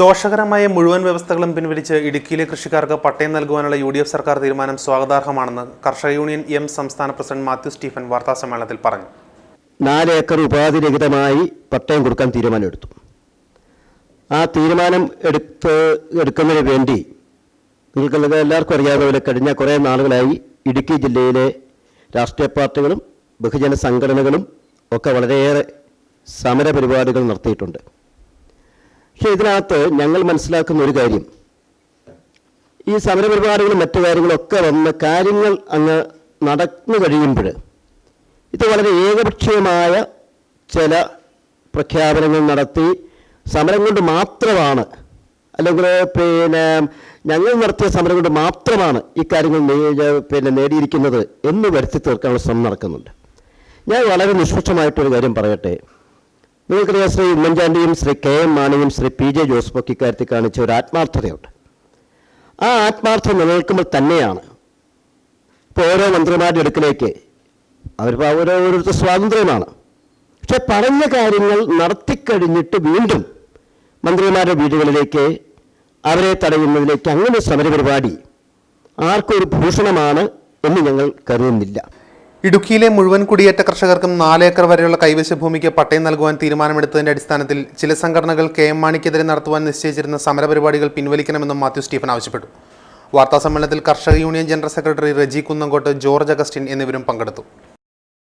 ദോഷകരമായ മുഴുവൻ വ്യവസ്ഥകളും പിൻവലിച്ച് ഇടുക്കിയിലെ കൃഷിക്കാർക്ക് പട്ടയം നൽകുവാനുള്ള യു ഡി എഫ് സർക്കാർ തീരുമാനം സ്വാഗതാർഹമാണെന്ന് കർഷക യൂണിയൻ എം സംസ്ഥാന പ്രസിഡന്റ് മാത്യു സ്റ്റീഫൻ വാർത്താസമ്മേളനത്തിൽ പറഞ്ഞു. നാല് ഏക്കർ ഉപാധിരഹിതമായി പട്ടയം കൊടുക്കാൻ തീരുമാനമെടുത്തു. ആ തീരുമാനം എടുത്ത് എടുക്കുന്നതിന് വേണ്ടി നിങ്ങൾക്ക് എല്ലാവർക്കും അറിയാവുന്ന കഴിഞ്ഞ കുറേ നാളുകളായി ഇടുക്കി ജില്ലയിലെ രാഷ്ട്രീയ പാർട്ടികളും ബഹുജന സംഘടനകളും ഒക്കെ വളരെയേറെ സമര പരിപാടികൾ നടത്തിയിട്ടുണ്ട്. പക്ഷേ ഇതിനകത്ത് ഞങ്ങൾ മനസ്സിലാക്കുന്ന ഒരു കാര്യം. ഈ സമരപരിപാടികളും മറ്റു കാര്യങ്ങളൊക്കെ വന്ന് കാര്യങ്ങൾ അങ്ങ് നടന്നു കഴിയുമ്പോൾ ഇത് വളരെ ഏകപക്ഷീയമായ ചില പ്രഖ്യാപനങ്ങൾ നടത്തി സമരം കൊണ്ട് മാത്രമാണ് അല്ലെങ്കിൽ പിന്നെ ഞങ്ങൾ നടത്തിയ സമരം കൊണ്ട് മാത്രമാണ് ഈ കാര്യങ്ങൾ പിന്നെ നേടിയിരിക്കുന്നത് എന്ന് വരുത്തി തീർക്കാനുള്ള ശ്രമം നടക്കുന്നുണ്ട്. ഞാൻ വളരെ നിഷ്പക്ഷമായിട്ടൊരു കാര്യം പറയട്ടെ. നിങ്ങൾക്കറിയാം ശ്രീ ഉമ്മൻചാണ്ടിയും ശ്രീ കെ എം മാണിയും ശ്രീ പി ജെ ജോസഫൊക്കെ ഇക്കാര്യത്തിൽ കാണിച്ച ഒരു ആത്മാർത്ഥതയുണ്ട്. ആ ആത്മാർത്ഥം നിലനിൽക്കുമ്പോൾ തന്നെയാണ് ഇപ്പോൾ ഓരോ മന്ത്രിമാരുടെ അടുക്കിലേക്ക് അവരിപ്പോൾ ഓരോ ഓരോരുത്തർ സ്വാതന്ത്ര്യമാണ്. പക്ഷെ പറഞ്ഞ കാര്യങ്ങൾ നടത്തിക്കഴിഞ്ഞിട്ട് വീണ്ടും മന്ത്രിമാരുടെ വീടുകളിലേക്ക് അവരെ തടയുന്നതിലേക്ക് അങ്ങനെ സമരപരിപാടി ആർക്കൊരു ഭൂഷണമാണ് എന്ന് ഞങ്ങൾ കരുതുന്നില്ല. ഇടുക്കിയിലെ മുഴുവൻ കുടിയേറ്റ കർഷകർക്കും നാല് ഏക്കർ വരെയുള്ള കൈവശ ഭൂമിക്ക് പട്ടയം നൽകുവാൻ തീരുമാനമെടുത്തതിന്റെ അടിസ്ഥാനത്തിൽ ചില സംഘടനകൾ കെ എം മാണിക്കെതിരെ നടത്തുവാൻ നിശ്ചയിച്ചിരുന്ന സമരപരിപാടികൾ പിൻവലിക്കണമെന്നും മാത്യു സ്റ്റീഫൻ ആവശ്യപ്പെട്ടു. വാർത്താസമ്മേളനത്തിൽ കർഷക union general secretary Reji കുന്നങ്കോട്ട് George Augustine എന്നിവരും പങ്കെടുത്തു.